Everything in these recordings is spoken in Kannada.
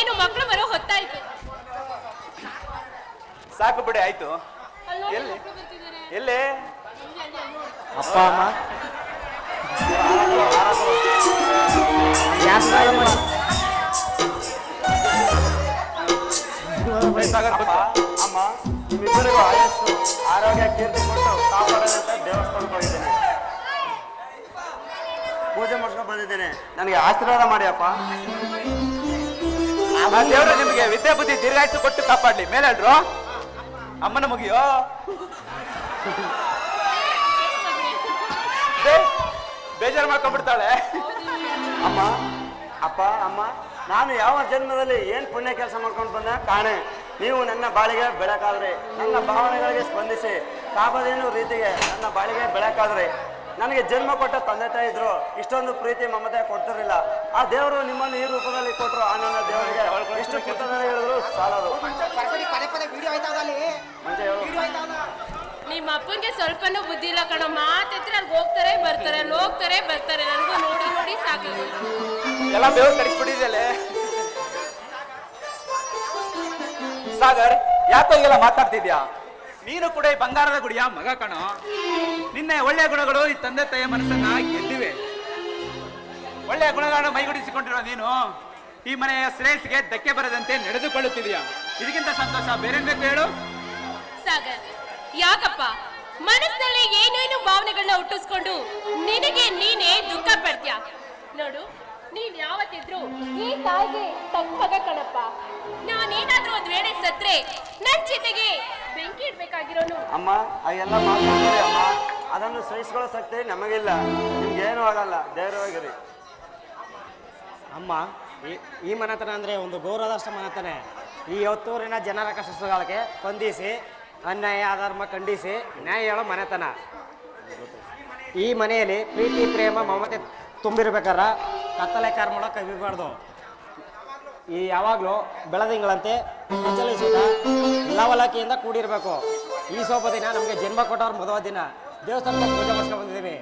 ಇನ್ನೇನು ಮಕ್ಕಳು ಬರೋ ಹೊತ್ತಾಯ್ತು ಸಾಕು ಬಿಡಿ ಆಯ್ತು ಎಲ್ಲಿ ನೋಡಿ ಎಲ್ಲಿ? ಮಕ್ಳು ಬರ್ತಿದ್ದಾರೆ. ಎಲ್ಲೇ ಅಲ್ಲಿ, ಅಲ್ಲಿ, ಅಲ್ಲಿ ನೋಡಿ. ಅಪ್ಪ ಅಮ್ಮ ಯಾಕೆ ಸಾಗರ್ ಅಪ್ಪ ಗೊತ್ತಾ? ಅಮ್ಮ ನಿಮ್ಮಿಬ್ಬರಿಗೂ ಆಯಸ್ಸು ಆರೋಗ್ಯ ಕೀರ್ತಿ ಕೊಟ್ಟು ಕಾಪಾಡೋದಂತ ದೇವಸ್ಥಾನಕ್ಕೆ ಹೋಗಿದ್ದೇನೆ ಪೂಜೆ ಮಾಡ್ಕೊಂಡು ಬಂದಿದ್ದೇನೆ ನನಗೆ ಆಶೀರ್ವಾದ ಮಾಡಿ ಅಪ್ಪ ಆ ದೇವರು ನಿಮಗೆ ವಿದ್ಯಾ ಬುದ್ಧಿ ದೀರ್ಘಾಯಿಸು ಕೊಟ್ಟು ಕಾಪಾಡ್ಲಿ. ಮೇಲೆ ಹೇಳ್ರು. ಅಮ್ಮನ ಮುಗಿಯೋ. ಬೇಜಾರು ಮಾಡ್ಕೊಂಡ್ಬಿಡ್ತಾಳೆ. ಅಮ್ಮ ಅಪ್ಪ, ಅಮ್ಮ, ನಾನು ಯಾವ ಜನ್ಮದಲ್ಲಿ ಏನು ಪುಣ್ಯ ಕೆಲಸ ಮಾಡ್ಕೊಂಡು ಬಂದ? ಕಾಣೆ. ನೀವು ನನ್ನ ಬಾಳಿಗೆ ಬೆಳಕಾದ್ರೆ. ನನ್ನ ಭಾವನೆಗಳಿಗೆ ಸ್ಪಂದಿಸಿ. ಕಾಪದೇನು ರೀತಿಗೆ ನನ್ನ ಬಾಳಿಗೆ ಬೆಳಕಾದ್ರಿ. ನನಗೆ ಜನ್ಮ ಕೊಟ್ಟ ತಂದೆ ತಾಯಿ ಇದ್ರು ಇಷ್ಟೊಂದು ಪ್ರೀತಿ ಮಮತೆ ಕೊಡ್ತಿರಲಿಲ್ಲ. ಆ ದೇವರು ನಿಮ್ಮನ್ನು ಈ ರೂಪದಲ್ಲಿ ಕೊಟ್ಟರು ಆ ನನ್ನ ದೇವರಿಗೆ ಎಷ್ಟು ಕೃತಜ್ಞತೆ ಹೇಳಿದ್ರು ಸಾಲದು. ನಿಮ್ಮ ಅಪ್ಪನಿಗೆ ಸ್ವಲ್ಪನೂ ಬುದ್ಧಿ ಇಲ್ಲ ಕಣ ಮಾತಿದ್ರೆ ಅಲ್ಲಿ ಹೋಗ್ತಾರೆ ಬರ್ತಾರೆ ಅಲ್ಲಿ ಹೋಗ್ತಾರೆ ಬರ್ತಾರೆ ನನಗೂ ನೋಡಿ ನೋಡಿ ಸಾಕು. ಎಲ್ಲ ಬೇವ್ರು ಕಡಿಸ್ಬಿಟ್ಟಿದೆಯಲ್ಲೇ ಸಾಗರ್ ಯಾಕೋ ಹೀಗೆಲ್ಲ ಮಾತಾಡ್ತಿದ್ಯಾ? ನೀನು ಕೂಡ ಈ ಬಂಗಾರದ ಗುಡಿಯ ಮಗ ಕಣೋ. ನಿನ್ನೆ ಒಳ್ಳೆಯ ಗುಣಗಳು ಈ ತಂದೆ ತಾಯಿಯ ಮನಸ್ಸನ್ನ ಗೆದ್ದಿವೆ. ಒಳ್ಳೆಯ ಗುಣಗಳನ್ನು ಮೈಗೂಡಿಸಿಕೊಂಡಿರೋ ನೀನು ಈ ಮನೆಯ ಶ್ರೇಯಸ್ಸಿಗೆ ಧಕ್ಕೆ ಬರದಂತೆ ನಡೆದುಕೊಳ್ಳುತ್ತಿದೆಯಾ ಇದಕ್ಕಿಂತ ಸಂತೋಷ ಬೇರೆ ಬೇಕು ಹೇಳು? ಸಾಗರ್ ಯಾಕಪ್ಪ? ಮನಸ್ಸಲ್ಲಿ ಏನೇನು ಭಾವನೆಗಳನ್ನ ಹುಟ್ಟಿಸ್ಕೊಂಡು ನಿನಗೆ ನೀನೇ ದುಃಖ ಪಡ್ತೀಯ? ನೋಡು ನೀನ್ ಯಾವತ್ತಿದ್ರು ಈ ತಾಯಿಗೆ ತಪ್ಪಾಗ ಮಗ ಕಣಪ್ಪ. ನಾನೇನಾದ್ರೂ ಒಂದ್ ವೇಳೆ ಸತ್ರೆ ನನ್ ಜೊತೆಗೆ ಬೆಂಕಿ ಇಡ್ಬೇಕಾಗಿರೋನು. ಅಮ್ಮ ಅಯ್ಯಲ್ಲ ಮಾತಾಡ್ತಾರೆ ಅಮ್ಮ. ಅದನ್ನು ಸಹಿಸ್ಕೊಳ್ಳೋ ಶಕ್ತಿ ನಮಗಿಲ್ಲ. ನಿಮ್ಗೇನು ಆಗಲ್ಲ. ಧೈರ್ಯವಾಗಿರಿ. ಅಮ್ಮ, ಈ- ಈ ಮನೆತನ ಅಂದರೆ ಒಂದು ಗೌರವದಷ್ಟು ಮನೆತನ. ಈ ಹೊತ್ತೂರಿನ ಜನರ ಕಷ್ಟಗಳಿಗೆ ಸ್ಪಂದಿಸಿ ಅನ್ಯಾಯ, ಅಧರ್ಮ ಖಂಡಿಸಿ ನ್ಯಾಯ ಹೇಳೋ ಮನೆತನ. ಈ ಮನೆಯಲ್ಲಿ ಪ್ರೀತಿ, ಪ್ರೇಮ, ಮಮತೆ ತುಂಬಿರ್ಬೇಕಾರ ಕತ್ತಲೆ ಕಾರ್ಮಳ ಕವಿಬಾರ್ದು ಈ ಯಾವಾಗಲೂ ಬೆಳದಿಂಗಳಂತೆ ಪ್ರಚಲಿಸಿದ ಲವಲಕಿಯಿಂದ ಕೂಡಿರಬೇಕು. ಈ ಸೋಪ ದಿನ ನಮಗೆ ಜನ್ಮ ಕೊಟ್ಟವ್ರ ಮೊದಲ ದಿನ. ದೇವಸ್ಥಾನಕ್ಕೆ ಪೂಜೆ ಮಾಡ್ಸ್ಕೊಂಡು ಬಂದಿದ್ದೀವಿ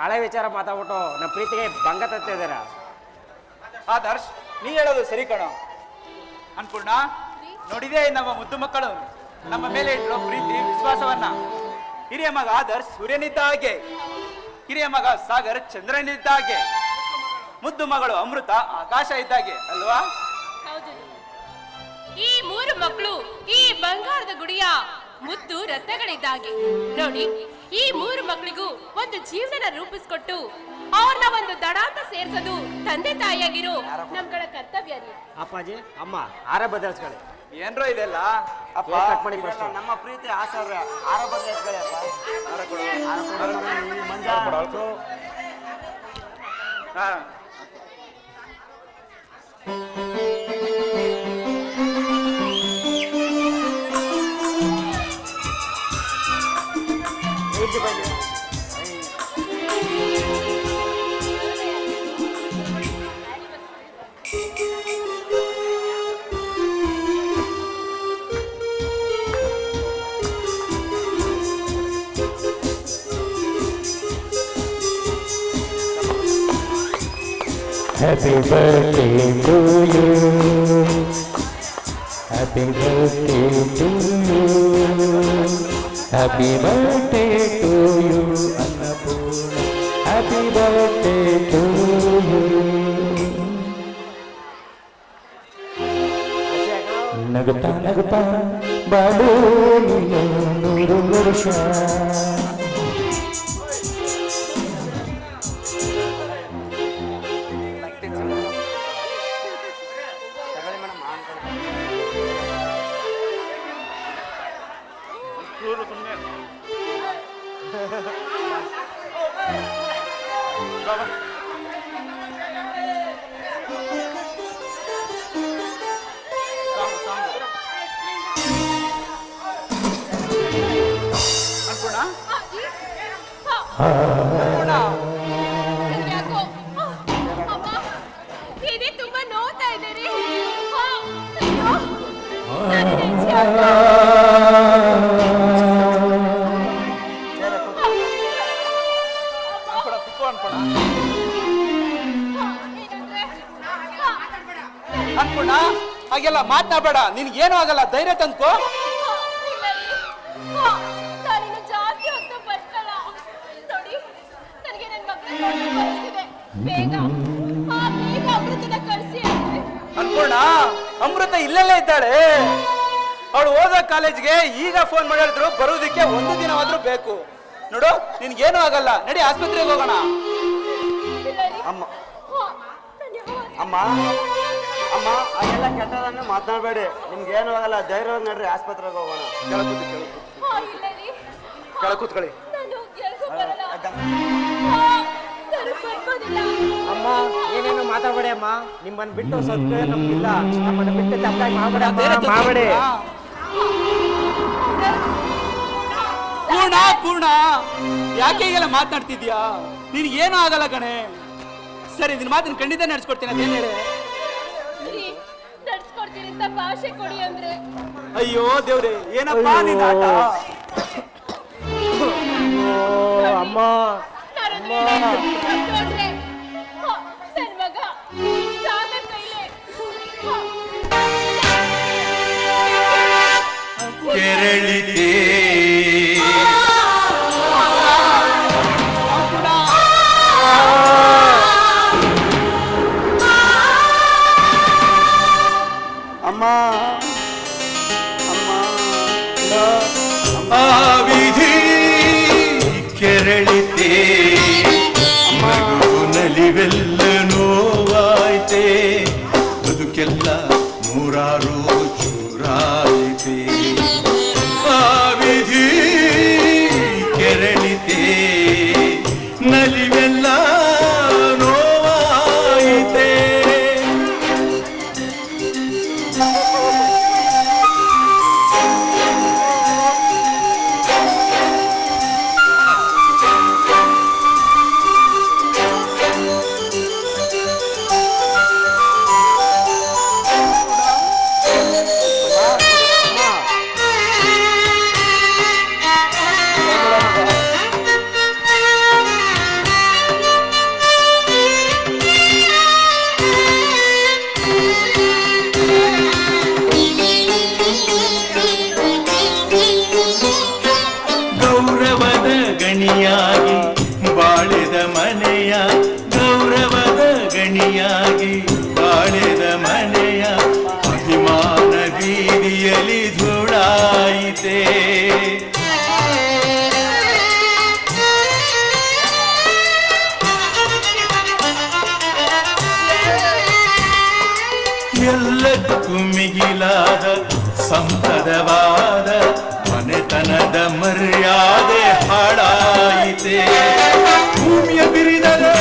ಹಳೆ ವಿಚಾರ ಮಾತಾಡ್ಬಿಟ್ಟು ನಮ್ಮ ಪ್ರೀತಿಗೆ ಭಂಗ ಆ ಆದರ್ಶ್ ನೀ ಹೇಳೋದು ಸರಿ ಕಣ. ಅನ್ಪೂರ್ಣ ನೋಡಿದೆ ನಮ್ಮ ಮುದ್ದು ಮಕ್ಕಳು? ನಮ್ಮ ಮೇಲೆ ಇಟ್ಟಿರೋ ಪ್ರೀತಿ ವಿಶ್ವಾಸವನ್ನ. ಹಿರಿಯ ಮಗ ಆದರ್ಶ್ ಸೂರ್ಯನಿದ್ದ ಹಾಗೆ. ಹಿರಿಯ ಮಗ ಸಾಗರ್ ಚಂದ್ರನಿದ್ದ ಹಾಗೆ. ಮುದ್ದು ಮಗಳು ಅಮೃತ ಆಕಾಶ ಇದ್ದಾಗೆ ಅಲ್ವಾ? ಹೌದು. ಈ ಮೂರು ಮಕ್ಕಳು ಈ ಬಂಗಾರದ ಗುಡಿಯ ಮುದ್ದು ರತ್ನಗಳಿದ್ದಾಗೆ ನೋಡಿ. ಈ ಮೂರು ಮಕ್ಕಳಿಗೂ ಒಂದು ಜೀವನ ರೂಪಿಸ್ಕೊಟ್ಟು ಅವ್ರನ್ನ ಒಂದು ದಡ ಅಂತ ಸೇರ್ಸೋದು ತಂದೆ ತಾಯಿಯಾಗಿರೋ ನಮ್ಗಳ ಕರ್ತವ್ಯ ರೀ ಅಪ್ಪಾಜಿ ಅಮ್ಮ ಆರ ಬದಲಿಸ್ಕೊಳ್ಳಿ ಏನ್ರೋ ಇದೆಲ್ಲ ಅಪ್ಪ ಕಟ್ ಮಾಡಿ first. ನಮ್ಮ ಪ್ರೀತಿ ಆಸೆ ಆರ ಬದಲಾಯಿಸ್ಕೊಳ್ಳಿ ಅಪ್ಪ ಆರ ಕೊಡು. ಆರ ಕೊಡು. ಮಂಜ ಹಾ Happy birthday to you. Happy birthday to you. Happy birthday to you, Annapurna. Happy birthday to you. ನಗುತ್ತಾ ನಗುತ್ತಾ ಬಾಳು ನೀನು ನೂರು ವರ್ಷ 그거로 좋네. 봐봐. 쌍고 쌍고. 안구나? 아. ಅನ್ಪೂರ್ಣ ಹಾಗೆಲ್ಲ ಮಾತನಾಡಬೇಡ. ನಿನ್ಗೇನು ಆಗಲ್ಲ. ಧೈರ್ಯ ತಂದ್ಕೋ. ಅನ್ಪೂರ್ಣ ಅಮೃತ ಇಲ್ಲೇ ಇದ್ದಾಳೆ. ಅವಳು ಓದೋ ಕಾಲೇಜ್ಗೆ ಈಗ ಫೋನ್ ಮಾಡಿದ್ರು ಬರೋದಕ್ಕೆ ಒಂದು ದಿನವಾದ್ರೂ ಬೇಕು. ನೋಡು ನಿನ್ಗೇನು ಆಗಲ್ಲ. ನಡಿ ಆಸ್ಪತ್ರೆಗೆ ಹೋಗೋಣ. ಅಮ್ಮ. ಅಮ್ಮ. ಅಮ್ಮ ಅದೆಲ್ಲ ಕೆಟ್ಟದನ್ನು ಮಾತನಾಡಬೇಡಿ ನಿಮ್ಗೆ ಏನು ಆಗಲ್ಲ ಧೈರ್ಯವಾಗಿ ನಡ್ರಿ ಆಸ್ಪತ್ರೆಗೆ ಹೋಗೋಣ. ಕೆಳ ಕೂತು ಕೆಳ ಕೂತು ಕೆಳ ಕೂತ್ಕೊಳ್ಳಿ. ಅಮ್ಮ ಏನೇನು ಮಾತಾಡಬೇಡಿ ಅಮ್ಮ. ನಿಮ್ಮನ್ನ ಬಿಟ್ಟು ಸ್ವಲ್ಪ ನಮ್ಗಿಲ್ಲ. ನಮ್ಮನ್ನು ಬಿಟ್ಟು ತಪ್ಪಾಗಿ ಮಾಡಬೇಡ ಧೈರ್ಯ. ಮಾಡಬೇಡಿ ಪೂರ್ಣ ಪೂರ್ಣ. ಯಾಕೆ ಈಗೆಲ್ಲ ಮಾತನಾಡ್ತಿದ್ಯಾ ಏನೂ ಆಗಲ್ಲ ಕಣೆ. ಸರಿ ನಿನ್ ಮಾತಿನ ಖಂಡಿತ ನಡ್ಸ್ಕೊಡ್ತೀನಿ. ಅದೇನೇಳೆ ಹೇಳಿ? ನಡ್ಸ್ಕೊಡ್ತೀನಿ ಅಂತ ಭಾಷೆ ಕೊಡಿ ಅಂದ್ರೆ. ಅಯ್ಯೋ ದೇವ್ರೆ ಏನಪ್ಪ ನಿನ್ನ ಆಟ? ಓ, ಅಮ್ಮ. ನಾನು ನನ್ ಮಗ ಕೈಲೇ. ಕೆರಳಿದೆ ನಲಿವೆಲ್ಲ ನೋವಾಯ್ತೆ? ಬದುಕೆಲ್ಲ ನೂರಾರು ಚೂರಾಯಿತೆ? ಆ ವಿಧಿ ಕೆರಳಿತೆ? ನಲಿವೆಲ್ಲ ನೋವಾಯಿತೆ? ಗಣಿಯಾಗಿ ಬಾಳೆದ ಮನೆಯ ಅಭಿಮಾನ ಬೀದಿಯಲ್ಲಿ ಧೂಳಾಯಿತೆ. ಎಲ್ಲದಕ್ಕೂ ಮಿಗಿಲಾದ ಸಂಪದವಾದ ಮನೆತನದ ಮರ್ಯಾದೆ ಹಾಳಾಯಿತೆ. ಭೂಮಿಯ ಬಿರಿದರೆ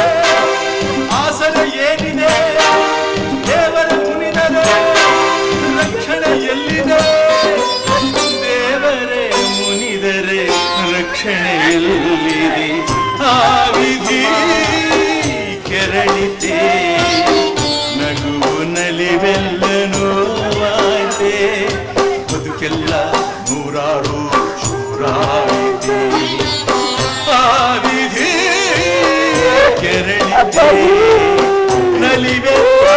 ರಕ್ಷಣೆ ಎಲ್ಲಿದೆ ಆ ವಿಧಿ ಕೆರಳಿತೆ. ನಗುವು ನಲಿವೆಲ್ಲನೋವಾಯಿತೆ ಬದುಕೆಲ್ಲ ನೂರಾರು ಶೂರಾಯಿತೆ. ಆ ವಿಧಿ ಕೆರಳಿತೆ. ನಲಿವೆಲ್ಲ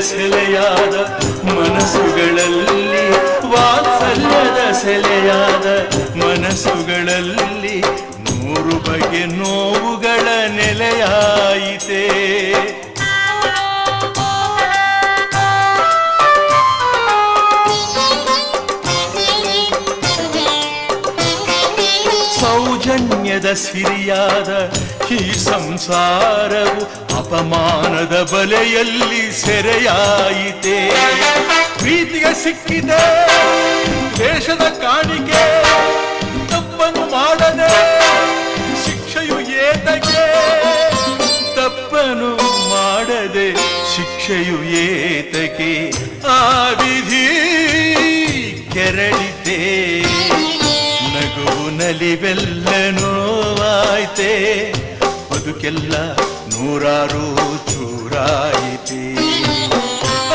ಸೆಲೆಯಾದ ಮನಸ್ಸುಗಳಲ್ಲಿ ವಾತ್ಸಲ್ಯದ ಸೆಲೆಯಾದ ಮನಸ್ಸುಗಳಲ್ಲಿ ನೂರು ಬಗೆ ನೋವುಗಳ ನೆಲೆಯಾಯಿತೆ. ಸೌಜನ್ಯದ ಸಿರಿಯಾದ ಈ ಸಂಸಾರವು ಅಪಮಾನದ ಬಲೆಯಲ್ಲಿ ಸೆರೆಯಾಯಿತೆ. ಪ್ರೀತಿಗೆ ಸಿಕ್ಕಿದೆ, ದೇಶದ ಕಾಣಿಕೆ, ತಪ್ಪನ್ನು ಮಾಡದೆ, ಶಿಕ್ಷೆಯು ಏತಕ್ಕೆ ತಪ್ಪನು ಮಾಡದೆ, ಶಿಕ್ಷೆಯು ಏತಕ್ಕೆ, ಆ ವಿಧಿ ಕೆರಳಿದೆ ನಗುವು ನಲಿವೆಲ್ಲ ನೋವಾಯ್ತೆ ಬದುಕೆಲ್ಲ ನೂರಾರು ಚೂರಾಯಿತಿ.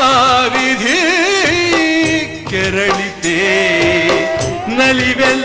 ಆ ವಿಧಿ ಕೆರಳಿತೆ ನಲಿವೆಲ್ಲ